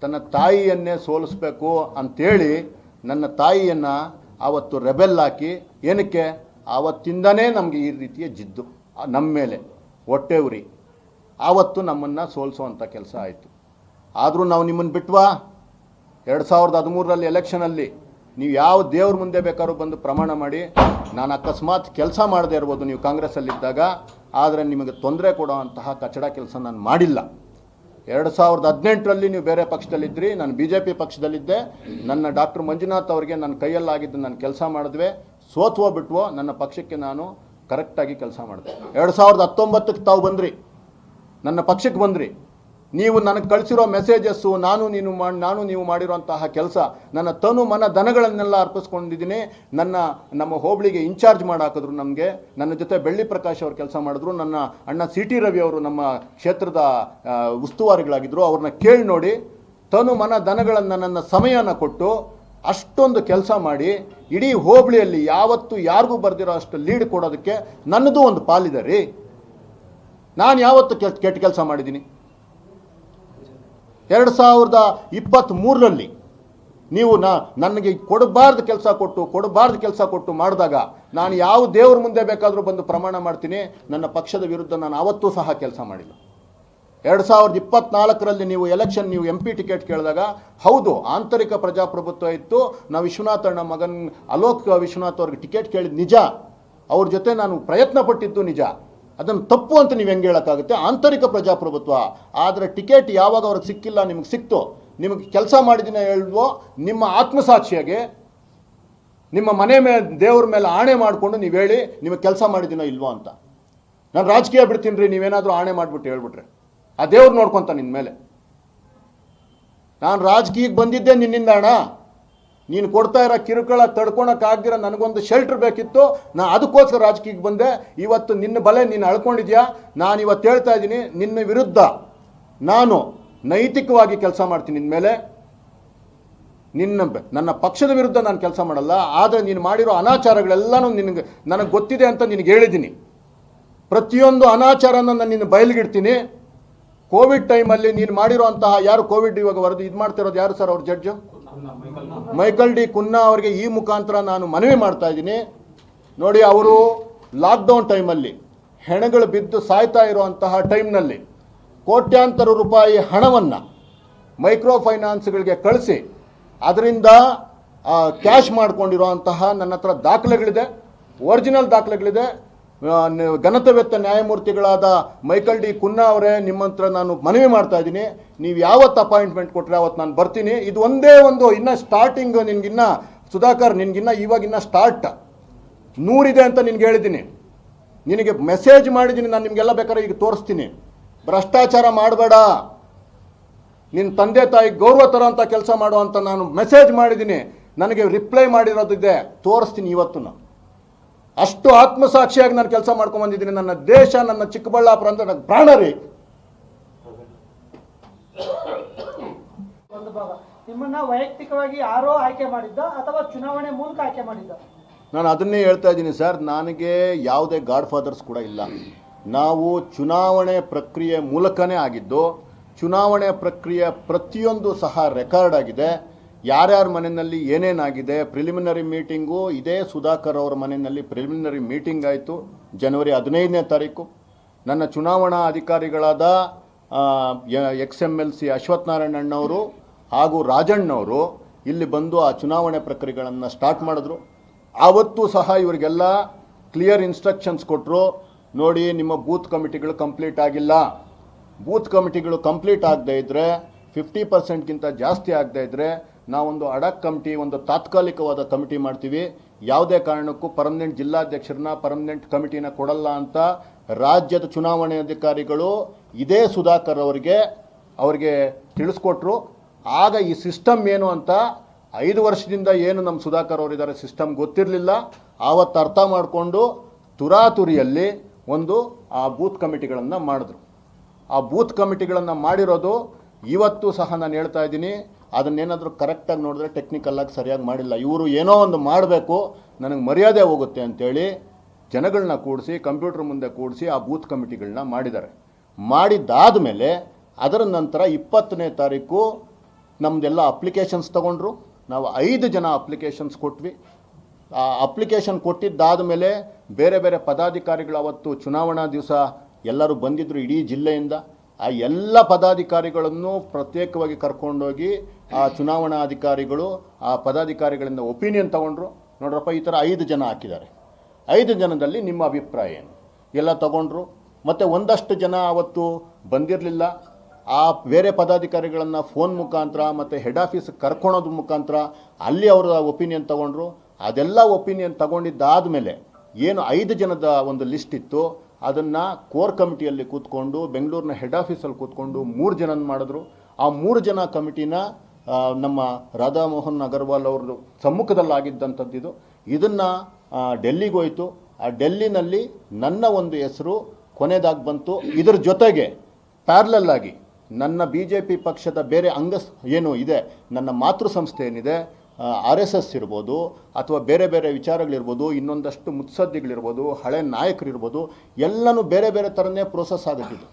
ತನ್ನ ತಾಯಿಯನ್ನೇ ಸೋಲಿಸ್ಬೇಕು ಅಂಥೇಳಿ ನನ್ನ ತಾಯಿಯನ್ನು ಆವತ್ತು ರೆಬೆಲ್ ಹಾಕಿ ಏನಕ್ಕೆ? ಆವತ್ತಿಂದನೇ ನಮಗೆ ಈ ರೀತಿಯ ಜಿದ್ದು ನಮ್ಮ ಮೇಲೆ ಹೊಟ್ಟೆ ಉರಿ. ಆವತ್ತು ನಮ್ಮನ್ನು ಸೋಲಿಸುವಂಥ ಕೆಲಸ ಆಯಿತು. ಆದರೂ ನಾವು ನಿಮ್ಮನ್ನು ಬಿಟ್ವಾ? ಎರಡು ಸಾವಿರದ ಹದಿಮೂರರಲ್ಲಿ ಎಲೆಕ್ಷನಲ್ಲಿ ನೀವು ಯಾವ ದೇವ್ರ ಮುಂದೆ ಬೇಕಾದ್ರೂ ಬಂದು ಪ್ರಮಾಣ ಮಾಡಿ, ನಾನು ಅಕಸ್ಮಾತ್ ಕೆಲಸ ಮಾಡದೇ ಇರ್ಬೋದು ನೀವು ಕಾಂಗ್ರೆಸ್ಸಲ್ಲಿದ್ದಾಗ, ಆದರೆ ನಿಮಗೆ ತೊಂದರೆ ಕೊಡುವಂತಹ ಕಚಡ ಕೆಲಸ ನಾನು ಮಾಡಿಲ್ಲ. ಎರಡು ಸಾವಿರದ ಹದಿನೆಂಟರಲ್ಲಿ ನೀವು ಬೇರೆ ಪಕ್ಷದಲ್ಲಿದ್ದಿರಿ ನಾನು ಬಿ ಜೆ ಪಿ ಪಕ್ಷದಲ್ಲಿದ್ದೆ, ನನ್ನ ಡಾಕ್ಟರ್ ಮಂಜುನಾಥ್ ಅವರಿಗೆ ನನ್ನ ಕೈಯಲ್ಲಾಗಿದ್ದು ನಾನು ಕೆಲಸ ಮಾಡಿದ್ವಿ, ಸೋತ್ವೋ ಬಿಟ್ವೋ, ನನ್ನ ಪಕ್ಷಕ್ಕೆ ನಾನು ಕರೆಕ್ಟಾಗಿ ಕೆಲಸ ಮಾಡಿದೆ. ಎರಡು ಸಾವಿರದ ಹತ್ತೊಂಬತ್ತಕ್ಕೆ ತಾವು ಬಂದ್ರಿ, ನನ್ನ ಪಕ್ಷಕ್ಕೆ ಬಂದ್ರಿ. ನೀವು ನನಗೆ ಕಳಿಸಿರೋ ಮೆಸೇಜಸ್ಸು, ನಾನು ನೀನು ಮಾಡಿ ನಾನು ನೀವು ಮಾಡಿರುವಂತಹ ಕೆಲಸ, ನನ್ನ ತನು ಮನ ದನಗಳನ್ನೆಲ್ಲ ಅರ್ಪಿಸ್ಕೊಂಡಿದ್ದೀನಿ, ನನ್ನ, ನಮ್ಮ ಹೋಬಳಿಗೆ ಇನ್ಚಾರ್ಜ್ ಮಾಡಾಕಿದ್ರು ನಮಗೆ, ನನ್ನ ಜೊತೆ ಬೆಳ್ಳಿ ಪ್ರಕಾಶ್ ಅವರು ಕೆಲಸ ಮಾಡಿದ್ರು, ನನ್ನ ಅಣ್ಣ ಸಿ ಟಿ ರವಿ ಅವರು ನಮ್ಮ ಕ್ಷೇತ್ರದ ಉಸ್ತುವಾರಿಗಳಾಗಿದ್ದರು ಅವ್ರನ್ನ ಕೇಳಿ ನೋಡಿ, ತನು ಮನ ದನಗಳನ್ನು ನನ್ನ ಸಮಯನ ಕೊಟ್ಟು ಅಷ್ಟೊಂದು ಕೆಲಸ ಮಾಡಿ, ಇಡೀ ಹೋಬಳಿಯಲ್ಲಿ ಯಾವತ್ತು ಯಾರಿಗೂ ಬರ್ದಿರೋ ಅಷ್ಟು ಲೀಡ್ ಕೊಡೋದಕ್ಕೆ ನನ್ನದು ಒಂದು ಪಾಲಿದೆ ರೀ. ನಾನು ಯಾವತ್ತು ಕೆಟ್ಟ ಕೆಲಸ ಮಾಡಿದ್ದೀನಿ. ಎರಡು ಸಾವಿರದ ಇಪ್ಪತ್ತ್ಮೂರರಲ್ಲಿ ನೀವು ನಾ, ನನಗೆ ಕೊಡಬಾರ್ದು ಕೆಲಸ ಕೊಟ್ಟು, ಕೊಡಬಾರ್ದು ಕೆಲಸ ಕೊಟ್ಟು ಮಾಡಿದಾಗ ನಾನು ಯಾವ ದೇವ್ರ ಮುಂದೆ ಬೇಕಾದರೂ ಬಂದು ಪ್ರಮಾಣ ಮಾಡ್ತೀನಿ, ನನ್ನ ಪಕ್ಷದ ವಿರುದ್ಧ ನಾನು ಅವತ್ತೂ ಸಹ ಕೆಲಸ ಮಾಡಿಲ್ಲ. ಎರಡು ಸಾವಿರದ ಇಪ್ಪತ್ನಾಲ್ಕರಲ್ಲಿ ನೀವು ಎಲೆಕ್ಷನ್ ನೀವು ಎಂ ಪಿ ಟಿಕೆಟ್ ಕೇಳಿದಾಗ, ಹೌದು, ಆಂತರಿಕ ಪ್ರಜಾಪ್ರಭುತ್ವ ಇತ್ತು ನಾವು ವಿಶ್ವನಾಥ್ ಅಣ್ಣ ಮಗನ್ ಅಲೋಕ್ ವಿಶ್ವನಾಥ್ ಅವ್ರಿಗೆ ಟಿಕೆಟ್ ಕೇಳಿದ ನಿಜ. ಅವ್ರ ಜೊತೆ ನಾನು ಪ್ರಯತ್ನ ಪಟ್ಟಿದ್ದು ನಿಜ. ಅದನ್ನು ತಪ್ಪು ಅಂತ ನೀವು ಹೆಂಗೆ ಹೇಳೋಕ್ಕಾಗುತ್ತೆ? ಆಂತರಿಕ ಪ್ರಜಾಪ್ರಭುತ್ವ. ಆದರೆ ಟಿಕೆಟ್ ಯಾವಾಗ ಅವ್ರಿಗೆ ಸಿಕ್ಕಿಲ್ಲ, ನಿಮಗೆ ಸಿಕ್ತು. ನಿಮಗೆ ಕೆಲಸ ಮಾಡಿದಿನ ಹೇಳಿದ್ವೋ, ನಿಮ್ಮ ಆತ್ಮಸಾಕ್ಷಿಯಾಗಿ ನಿಮ್ಮ ಮನೆ ಮೇಲೆ ದೇವ್ರ ಮೇಲೆ ಆಣೆ ಮಾಡಿಕೊಂಡು ನೀವು ಹೇಳಿ, ನಿಮಗೆ ಕೆಲಸ ಮಾಡಿದಿನೋ ಇಲ್ವೋ ಅಂತ. ನಾನು ರಾಜಕೀಯ ಬಿಡ್ತೀನಿ ರೀ ನೀವೇನಾದರೂ ಆಣೆ ಮಾಡಿಬಿಟ್ಟು ಹೇಳ್ಬಿಟ್ರೆ. ಆ ದೇವ್ರು ನೋಡ್ಕೊತ ನಿನ್ನ ಮೇಲೆ. ನಾನು ರಾಜಕೀಯಕ್ಕೆ ಬಂದಿದ್ದೆ ನಿನ್ನಿಂದ, ಅಣ್ಣ. ನೀನು ಕೊಡ್ತಾ ಇರೋ ಕಿರುಕುಳ ತಡ್ಕೊಳಕ್ಕಾಗ್ದಿರ ನನಗೊಂದು ಶೆಲ್ಟರ್ ಬೇಕಿತ್ತು, ನಾ ಅದಕ್ಕೋಸ್ಕರ ರಾಜಕೀಯಕ್ಕೆ ಬಂದೆ. ಇವತ್ತು ನಿನ್ನ ಬಲೆ ನೀನು ಅಳ್ಕೊಂಡಿದ್ಯಾ? ನಾನು ಇವತ್ತು ಹೇಳ್ತಾ ಇದ್ದೀನಿ, ನಿನ್ನ ವಿರುದ್ಧ ನಾನು ನೈತಿಕವಾಗಿ ಕೆಲಸ ಮಾಡ್ತೀನಿ ನಿನ್ನ ಮೇಲೆ ನಿನ್ನ ನನ್ನ ಪಕ್ಷದ ವಿರುದ್ಧ ನಾನು ಕೆಲಸ ಮಾಡಲ್ಲ, ಆದರೆ ನೀನು ಮಾಡಿರೋ ಅನಾಚಾರಗಳೆಲ್ಲನೂ ನಿನಗೆ ನನಗೆ ಗೊತ್ತಿದೆ ಅಂತ ನಿನಗೆ ಹೇಳಿದ್ದೀನಿ. ಪ್ರತಿಯೊಂದು ಅನಾಚಾರನ ನಾನು ನಿನ್ನ ಬಯಲಿಗಿಡ್ತೀನಿ. ಕೋವಿಡ್ ಟೈಮಲ್ಲಿ ನೀನು ಮಾಡಿರೋ ಅಂತಹ ಯಾರು ಕೋವಿಡ್ ಇವಾಗ ವರದಿ ಇದು ಮಾಡ್ತಿರೋದು ಯಾರು ಸರ್ ಅವ್ರ ಜಡ್ಜು ಮೈಕಲ್ ಡಿ ಕುನ್ನಾ ಅವರಿಗೆ ಈ ಮುಖಾಂತರ ನಾನು ಮನವಿ ಮಾಡ್ತಾ ಇದ್ದೀನಿ. ನೋಡಿ, ಅವರು ಲಾಕ್ಡೌನ್ ಟೈಮಲ್ಲಿ ಹೆಣಗಳು ಬಿದ್ದು ಸಾಯ್ತಾ ಇರುವಂತಹ ಟೈಮ್ನಲ್ಲಿ ಕೋಟ್ಯಾಂತರ ರೂಪಾಯಿ ಹಣವನ್ನು ಮೈಕ್ರೋ ಫೈನಾನ್ಸ್ಗಳಿಗೆ ಕಳಿಸಿ, ಅದರಿಂದ ಕ್ಯಾಶ್ ಮಾಡಿಕೊಂಡಿರುವಂತಹ ನನ್ನ ಹತ್ರ ದಾಖಲೆಗಳಿದೆ ಒರಿಜಿನಲ್ ದಾಖಲೆಗಳಿದೆ. ಘನತವೆತ್ತ ನ್ಯಾಯಮೂರ್ತಿಗಳಾದ ಮೈಕಲ್ ಡಿ ಕುನ್ನಾ ಅವರೇ ನಿಮ್ಮ ಹತ್ರ ನಾನು ಮನವಿ ಮಾಡ್ತಾ ಇದ್ದೀನಿ. ನೀವು ಯಾವತ್ತು ಅಪಾಯಿಂಟ್ಮೆಂಟ್ ಕೊಟ್ಟರೆ ಅವತ್ತು ನಾನು ಬರ್ತೀನಿ. ಇದು ಒಂದೇ ಒಂದು, ಇನ್ನ ಸ್ಟಾರ್ಟಿಂಗ್ ನಿನಗಿನ್ನ, ಸುಧಾಕರ್ ನಿನ್ಗಿನ್ನ ಇವಾಗಿನ್ನ ಸ್ಟಾರ್ಟ್ ನೂರಿದೆ ಅಂತ ನಿನ್ಗೆ ಹೇಳಿದ್ದೀನಿ. ನಿನಗೆ ಮೆಸೇಜ್ ಮಾಡಿದ್ದೀನಿ, ನಾನು ನಿಮಗೆಲ್ಲ ಬೇಕಾದ್ರೆ ಈಗ ತೋರಿಸ್ತೀನಿ. ಭ್ರಷ್ಟಾಚಾರ ಮಾಡಬೇಡ. ನಿನ್ನ ತಂದೆ ತಾಯಿ ಗೌರವ ತರೋಂಥ ಕೆಲಸ ಮಾಡುವಂತ ನಾನು ಮೆಸೇಜ್ ಮಾಡಿದ್ದೀನಿ. ನನಗೆ ರಿಪ್ಲೈ ಮಾಡಿರೋದಿದೆ. ತೋರಿಸ್ತೀನಿ ಇವತ್ತು ನಾನು ಅಷ್ಟು ಆತ್ಮಸಾಕ್ಷಿಯಾಗಿ ನಾನು ಕೆಲಸ ಮಾಡ್ಕೊಂಡು ಬಂದಿದ್ದೀನಿ. ನನ್ನ ದೇಶ ನನ್ನ ಚಿಕ್ಕಬಳ್ಳಾಪುರ ಅಂತ ನನಗೆ ಪ್ರಾಣ ರೀ. ಒಂದು ಭಾಗ. ನಿಮ್ಮನ್ನ ವೈಯಕ್ತಿಕವಾಗಿ ಯಾರೋ ಆಯ್ಕೆ ಮಾಡಿದ್ದ ಅಥವಾ ಚುನಾವಣೆ ಮೂಲಕ ಆಯ್ಕೆ ಮಾಡಿದ್ದ? ನಾನು ಅದನ್ನೇ ಹೇಳ್ತಾ ಇದ್ದೀನಿ ಸರ್. ನನಗೆ ಯಾವುದೇ ಗಾಡ್ ಫಾದರ್ಸ್ ಕೂಡ ಇಲ್ಲ. ನಾವು ಚುನಾವಣೆ ಪ್ರಕ್ರಿಯೆ ಮೂಲಕನೇ ಆಗಿದ್ದು ಚುನಾವಣೆ ಪ್ರಕ್ರಿಯೆ ಪ್ರತಿಯೊಂದು ಸಹ ರೆಕಾರ್ಡ್ ಆಗಿದೆ. ಯಾರ್ಯಾರ ಮನೆಯಲ್ಲಿ ಏನೇನಾಗಿದೆ ಪ್ರಿಲಿಮಿನರಿ ಮೀಟಿಂಗು ಇದೇ ಸುಧಾಕರ್ ಅವರ ಮನೆಯಲ್ಲಿ ಪ್ರಿಲಿಮಿನರಿ ಮೀಟಿಂಗ್ ಆಯಿತು, ಜನವರಿ ಹದಿನೈದನೇ ತಾರೀಕು. ನನ್ನ ಚುನಾವಣಾ ಅಧಿಕಾರಿಗಳಾದ ex M L C Ashwathnarayana ಅಣ್ಣವರು ಹಾಗೂ ರಾಜಣ್ಣವರು ಇಲ್ಲಿ ಬಂದು ಆ ಚುನಾವಣೆ ಪ್ರಕ್ರಿಯೆಗಳನ್ನು ಸ್ಟಾರ್ಟ್ ಮಾಡಿದ್ರು. ಆವತ್ತು ಸಹ ಇವರಿಗೆಲ್ಲ ಕ್ಲಿಯರ್ ಇನ್ಸ್ಟ್ರಕ್ಷನ್ಸ್ ಕೊಟ್ಟರು ನೋಡಿ ನಿಮ್ಮ ಬೂತ್ ಕಮಿಟಿಗಳು ಕಂಪ್ಲೀಟ್ ಆಗಿಲ್ಲ. ಬೂತ್ ಕಮಿಟಿಗಳು ಕಂಪ್ಲೀಟ್ ಆಗದೇ ಇದ್ದರೆ ಫಿಫ್ಟಿ ಪರ್ಸೆಂಟ್ಗಿಂತ ಜಾಸ್ತಿ ಆಗದೆ ಇದ್ದರೆ ನಾವೊಂದು ಅಡಕ್ ಕಮಿಟಿ, ಒಂದು ತಾತ್ಕಾಲಿಕವಾದ ಕಮಿಟಿ ಮಾಡ್ತೀವಿ. ಯಾವುದೇ ಕಾರಣಕ್ಕೂ ಪರ್ಮನೆಂಟ್ ಜಿಲ್ಲಾಧ್ಯಕ್ಷರನ್ನ ಪರ್ಮನೆಂಟ್ ಕಮಿಟಿನ ಕೊಡಲ್ಲ ಅಂತ ರಾಜ್ಯದ ಚುನಾವಣೆ ಅಧಿಕಾರಿಗಳು ಇದೇ ಸುಧಾಕರ್ ಅವರಿಗೆ ಅವರಿಗೆ ತಿಳಿಸ್ಕೊಟ್ರು. ಆಗ ಈ ಸಿಸ್ಟಮ್ ಏನು ಅಂತ ಐದು ವರ್ಷದಿಂದ ಏನು ನಮ್ಮ ಸುಧಾಕರ್ ಅವರಿದ್ದಾರೆ ಸಿಸ್ಟಮ್ ಗೊತ್ತಿರಲಿಲ್ಲ. ಆವತ್ತು ಅರ್ಥ ಮಾಡಿಕೊಂಡು ತುರಾತುರಿಯಲ್ಲಿ ಒಂದು ಆ ಬೂತ್ ಕಮಿಟಿಗಳನ್ನು ಮಾಡಿದ್ರು. ಆ ಬೂತ್ ಕಮಿಟಿಗಳನ್ನು ಮಾಡಿರೋದು ಇವತ್ತು ಸಹ ನಾನು ಹೇಳ್ತಾ ಇದ್ದೀನಿ. ಅದನ್ನೇನಾದರೂ ಕರೆಕ್ಟಾಗಿ ನೋಡಿದ್ರೆ ಟೆಕ್ನಿಕಲ್ಲಾಗಿ ಸರಿಯಾಗಿ ಮಾಡಿಲ್ಲ. ಇವರು ಏನೋ ಒಂದು ಮಾಡಬೇಕು, ನನಗೆ ಮರ್ಯಾದೆ ಹೋಗುತ್ತೆ ಅಂತೇಳಿ ಜನಗಳನ್ನ ಕೂಡಿಸಿ ಕಂಪ್ಯೂಟರ್ ಮುಂದೆ ಕೂಡಿಸಿ ಆ ಬೂತ್ ಕಮಿಟಿಗಳನ್ನ ಮಾಡಿದ್ದಾರೆ. ಮಾಡಿದ್ದಾದ ಮೇಲೆ ಅದರ ನಂತರ ಇಪ್ಪತ್ತನೇ ತಾರೀಕು ನಮ್ಮದೆಲ್ಲ ಅಪ್ಲಿಕೇಶನ್ಸ್ ತೊಗೊಂಡ್ರು. ನಾವು ಐದು ಜನ ಅಪ್ಲಿಕೇಶನ್ಸ್ ಕೊಟ್ವಿ. ಆ ಅಪ್ಲಿಕೇಶನ್ ಕೊಟ್ಟಿದ್ದಾದ ಮೇಲೆ ಬೇರೆ ಬೇರೆ ಪದಾಧಿಕಾರಿಗಳು ಅವತ್ತು ಚುನಾವಣಾ ದಿವಸ ಎಲ್ಲರೂ ಬಂದಿದ್ದರು ಇಡೀ ಜಿಲ್ಲೆಯಿಂದ. ಆ ಎಲ್ಲ ಪದಾಧಿಕಾರಿಗಳನ್ನು ಪ್ರತ್ಯೇಕವಾಗಿ ಕರ್ಕೊಂಡೋಗಿ ಆ ಚುನಾವಣಾ ಅಧಿಕಾರಿಗಳು ಆ ಪದಾಧಿಕಾರಿಗಳಿಂದ ಒಪಿನಿಯನ್ ತಗೊಂಡ್ರು. ನೋಡ್ರಪ್ಪ, ಈ ಥರ ಐದು ಜನ ಹಾಕಿದ್ದಾರೆ. ಐದು ಜನದಲ್ಲಿ ನಿಮ್ಮ ಅಭಿಪ್ರಾಯ ಏನು? ಎಲ್ಲ ತಗೊಂಡ್ರು. ಮತ್ತು ಒಂದಷ್ಟು ಜನ ಅವತ್ತು ಬಂದಿರಲಿಲ್ಲ. ಆ ಬೇರೆ ಪದಾಧಿಕಾರಿಗಳನ್ನು ಫೋನ್ ಮುಖಾಂತರ ಮತ್ತು ಹೆಡ್ ಆಫೀಸ್ ಕರ್ಕೊಳೋದ್ರ ಮುಖಾಂತರ ಅಲ್ಲಿ ಅವರ ಒಪಿನಿಯನ್ ತಗೊಂಡ್ರು. ಅದೆಲ್ಲ ಒಪಿನಿಯನ್ ತಗೊಂಡಿದ್ದಾದಮೇಲೆ ಏನು ಐದು ಜನದ ಒಂದು ಲಿಸ್ಟ್ ಇತ್ತು, ಅದನ್ನು ಕೋರ್ ಕಮಿಟಿಯಲ್ಲಿ ಕೂತ್ಕೊಂಡು, ಬೆಂಗಳೂರಿನ ಹೆಡ್ ಆಫೀಸಲ್ಲಿ ಕೂತ್ಕೊಂಡು ಮೂರು ಜನನ ಮಾಡಿದ್ರು. ಆ ಮೂರು ಜನ ಕಮಿಟಿನ ನಮ್ಮ ರಾಧಾಮೋಹನ್ ಅಗರ್ವಾಲ್ ಅವ್ರ ಸಮ್ಮುಖದಲ್ಲಾಗಿದ್ದಂಥದ್ದು ಇದು. ಇದನ್ನು ಹೋಯಿತು. ಆ ಡೆಲ್ಲಿನಲ್ಲಿ ನನ್ನ ಒಂದು ಹೆಸರು ಕೊನೆದಾಗಿ ಬಂತು. ಇದರ ಜೊತೆಗೆ ಪ್ಯಾರ್ಲಲ್ಲಾಗಿ ನನ್ನ ಬಿ ಜೆ ಪಿ ಪಕ್ಷದ ಬೇರೆ ಅಂಗ ಏನು ಇದೆ, ನನ್ನ ಮಾತೃ ಸಂಸ್ಥೆ ಏನಿದೆ ಆರ್ ಎಸ್ ಎಸ್ ಇರ್ಬೋದು, ಅಥವಾ ಬೇರೆ ಬೇರೆ ವಿಚಾರಗಳಿರ್ಬೋದು, ಇನ್ನೊಂದಷ್ಟು ಮುತ್ಸದ್ದಿಗಳಿರ್ಬೋದು, ಹಳೆ ನಾಯಕರಿರ್ಬೋದು, ಎಲ್ಲನೂ ಬೇರೆ ಬೇರೆ ಥರನೇ ಪ್ರೋಸೆಸ್ ಆಗುತ್ತಿದ್ದು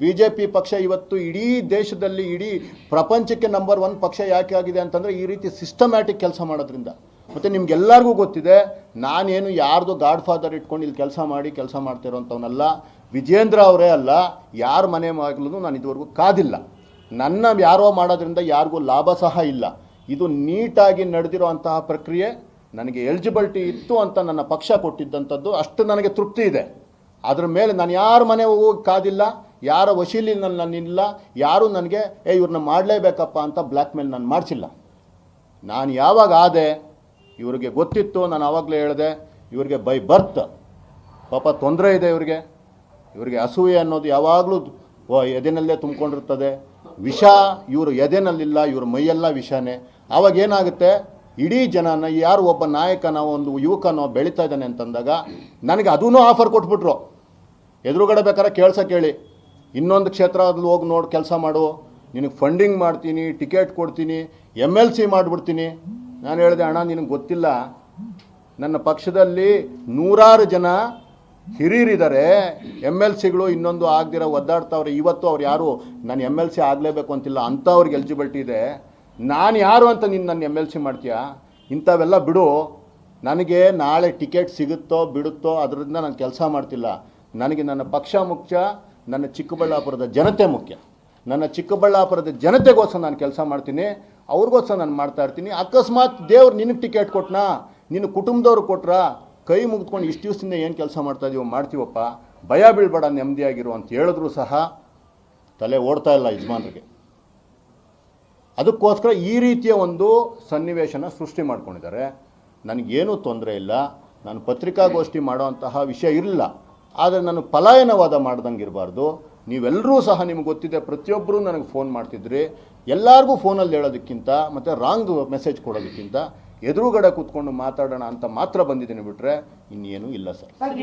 ಬಿ ಜೆ ಪಿ ಪಕ್ಷ ಇವತ್ತು ಇಡೀ ದೇಶದಲ್ಲಿ, ಇಡೀ ಪ್ರಪಂಚಕ್ಕೆ ನಂಬರ್ ಒನ್ ಪಕ್ಷ ಯಾಕೆ ಆಗಿದೆ ಅಂತಂದರೆ ಈ ರೀತಿ ಸಿಸ್ಟಮ್ಯಾಟಿಕ್ ಕೆಲಸ ಮಾಡೋದ್ರಿಂದ. ಮತ್ತು ನಿಮ್ಗೆಲ್ಲರಿಗೂ ಗೊತ್ತಿದೆ, ನಾನೇನು ಯಾರ್ದು ಗಾಡ್ ಫಾದರ್ ಇಟ್ಕೊಂಡು ಇಲ್ಲಿ ಕೆಲಸ ಮಾಡಿ, ಕೆಲಸ ಮಾಡ್ತಿರೋಂಥವನಲ್ಲ ವಿಜೇಂದ್ರ ಅವರೇ ಅಲ್ಲ, ಯಾರ ಮನೆ ಮಗಳೂ ನಾನು ಇದುವರೆಗೂ ಕಾದಿಲ್ಲ. ನನ್ನ ಯಾರೋ ಮಾಡೋದ್ರಿಂದ ಯಾರಿಗೂ ಲಾಭ ಸಹ ಇಲ್ಲ. ಇದು ನೀಟಾಗಿ ನಡೆದಿರೋ ಅಂತಹ ಪ್ರಕ್ರಿಯೆ, ನನಗೆ ಎಲಿಜಿಬಿಲಿಟಿ ಇತ್ತು ಅಂತ ನನ್ನ ಪಕ್ಷ ಕೊಟ್ಟಿದ್ದಂಥದ್ದು, ಅಷ್ಟು ನನಗೆ ತೃಪ್ತಿ ಇದೆ. ಅದರ ಮೇಲೆ ನಾನು ಯಾರ ಮನೆ ಹೋಗಿ ಕಾದಿಲ್ಲ ಯಾರ ವಶೀಲಿನಲ್ಲಿ ನಾನಿಲ್ಲ ಯಾರೂ ನನಗೆ, ಏ ಇವ್ರನ್ನ ಮಾಡಲೇಬೇಕಪ್ಪ ಅಂತ ಬ್ಲ್ಯಾಕ್ ಮೇಲ್ ನಾನು ಮಾಡಿಸಿಲ್ಲ. ನಾನು ಯಾವಾಗ ಆದೆ, ಇವರಿಗೆ ಗೊತ್ತಿತ್ತು, ನಾನು ಆವಾಗಲೇ ಹೇಳಿದೆ, ಇವ್ರಿಗೆ ಬೈ ಬರ್ತ್. ಪಾಪ ತೊಂದರೆ ಇದೆ ಇವ್ರಿಗೆ. ಇವ್ರಿಗೆ ಅಸೂಯೆ ಅನ್ನೋದು ಯಾವಾಗಲೂ ಎದೆನಲ್ಲೇ ತುಂಬಿಕೊಂಡಿರ್ತದೆ. ವಿಷ, ಇವರು ಎದೆನಲ್ಲಿಲ್ಲ, ಇವ್ರ ಮೈಯೆಲ್ಲ ವಿಷನೇ. ಆವಾಗ ಏನಾಗುತ್ತೆ, ಇಡೀ ಜನನ, ಯಾರು ಒಬ್ಬ ನಾಯಕನ, ಒಂದು ಯುವಕನೋ ಬೆಳೀತಾ ಇದ್ದಾನೆ ಅಂತಂದಾಗ, ನನಗೆ ಅದೂ ಆಫರ್ ಕೊಟ್ಬಿಟ್ರು. ಎದುರುಗಡೆ ಬೇಕಾದ್ರೆ ಕೇಳ್ಸೋಕೆ ಕೇಳಿ. ಇನ್ನೊಂದು ಕ್ಷೇತ್ರ ಕ್ಷೇತ್ರದಲ್ಲಿ ಹೋಗಿ ನೋಡಿ ಕೆಲಸ ಮಾಡು. ನಿನಗೆ ಫಂಡಿಂಗ್ ಮಾಡ್ತೀನಿ ಟಿಕೆಟ್ ಕೊಡ್ತೀನಿ ಎಂ ಎಲ್ ಸಿ ಮಾಡಿಬಿಡ್ತೀನಿ. ನಾನು ಹೇಳಿದೆ, ಅಣ್ಣ, ನಿನಗೆ ಗೊತ್ತಿಲ್ಲ. ನನ್ನ ಪಕ್ಷದಲ್ಲಿ ನೂರಾರು ಜನ ಹಿರಿಯರಿದ್ದಾರೆ. ಎಂ ಎಲ್ ಸಿಗಳು ಇನ್ನೊಂದು ಆಗದಿರೋ ಒದ್ದಾಡ್ತಾವ್ರೆ. ಇವತ್ತು ಅವ್ರು ಯಾರು? ನಾನು ಎಂ ಎಲ್ ಸಿ ಆಗಲೇಬೇಕು ಅಂತಿಲ್ಲ. ಅಂಥವ್ರಿಗೆ ಎಲಿಜಿಬಿಲಿಟಿ ಇದೆ. ನಾನು ಯಾರು ಅಂತ ನೀನು ನನ್ನ ಎಂ ಎಲ್ ಸಿ ಮಾಡ್ತೀಯಾ? ಇಂಥವೆಲ್ಲ ಬಿಡು. ನನಗೆ ನಾಳೆ ಟಿಕೆಟ್ ಸಿಗುತ್ತೋ, ಬಿಡುತ್ತೋ ಅದರಿಂದ ನಾನು ಕೆಲಸ ಮಾಡ್ತಿಲ್ಲ. ನನಗೆ ನನ್ನ ಪಕ್ಷ ಮುಖ್ಯ ನನ್ನ ಚಿಕ್ಕಬಳ್ಳಾಪುರದ ಜನತೆ ಮುಖ್ಯ. ನನ್ನ ಚಿಕ್ಕಬಳ್ಳಾಪುರದ ಜನತೆಗೋಸ್ಕರ ನಾನು ಕೆಲಸ ಮಾಡ್ತೀನಿ, ಅವ್ರಿಗೋಸ್ಕರ ನಾನು ಮಾಡ್ತಾ ಇರ್ತೀನಿ. ಅಕಸ್ಮಾತ್ ದೇವ್ರು ನಿನಗೆ ಟಿಕೆಟ್ ಕೊಟ್ಟನಾ ನಿನ್ನ ಕುಟುಂಬದವ್ರು ಕೊಟ್ರಾ? ಕೈ ಮುಗಿದ್ಕೊಂಡು ಇಷ್ಟು ದಿವಸದಿಂದ ಏನು ಕೆಲಸ ಮಾಡ್ತಾ ಇದೀವೋ ಮಾಡ್ತೀವಪ್ಪ. ಭಯ ಬೀಳ್ಬೇಡ ನೆಮ್ಮದಿಯಾಗಿರು ಅಂತ ಹೇಳಿದ್ರು ಸಹ ತಲೆ ಓಡ್ತಾ ಇಲ್ಲ ಯಜಮಾನ್ರಿಗೆ. ಅದಕ್ಕೋಸ್ಕರ ಈ ರೀತಿಯ ಒಂದು ಸನ್ನಿವೇಶನ ಸೃಷ್ಟಿ ಮಾಡ್ಕೊಂಡಿದ್ದಾರೆ. ನನಗೇನೂ ತೊಂದರೆ ಇಲ್ಲ. ನಾನು ಪತ್ರಿಕಾಗೋಷ್ಠಿ ಮಾಡೋಂತಹ ವಿಷಯ ಇರಲಿಲ್ಲ. ಆದರೆ ನಾನು ಪಲಾಯನವಾದ ಮಾಡ್ದಂಗೆ ಇರಬಾರ್ದು ನೀವೆಲ್ಲರೂ ಸಹ ನಿಮ್ಗೆ ಗೊತ್ತಿದೆ ಪ್ರತಿಯೊಬ್ಬರೂ ನನಗೆ ಫೋನ್ ಮಾಡ್ತಿದ್ರಿ, ಎಲ್ಲರಿಗೂ ಫೋನಲ್ಲಿ ಹೇಳೋದಕ್ಕಿಂತ ಮತ್ತು ರಾಂಗ್ ಮೆಸೇಜ್ ಕೊಡೋದಕ್ಕಿಂತ ಎದುರುಗಡೆ ಕೂತ್ಕೊಂಡು ಮಾತಾಡೋಣ ಅಂತ ಮಾತ್ರ ಬಂದಿದ್ದೀನಿ ಬಿಟ್ಟರೆ ಇನ್ನೇನೂ ಇಲ್ಲ ಸರ್ ಸರ್.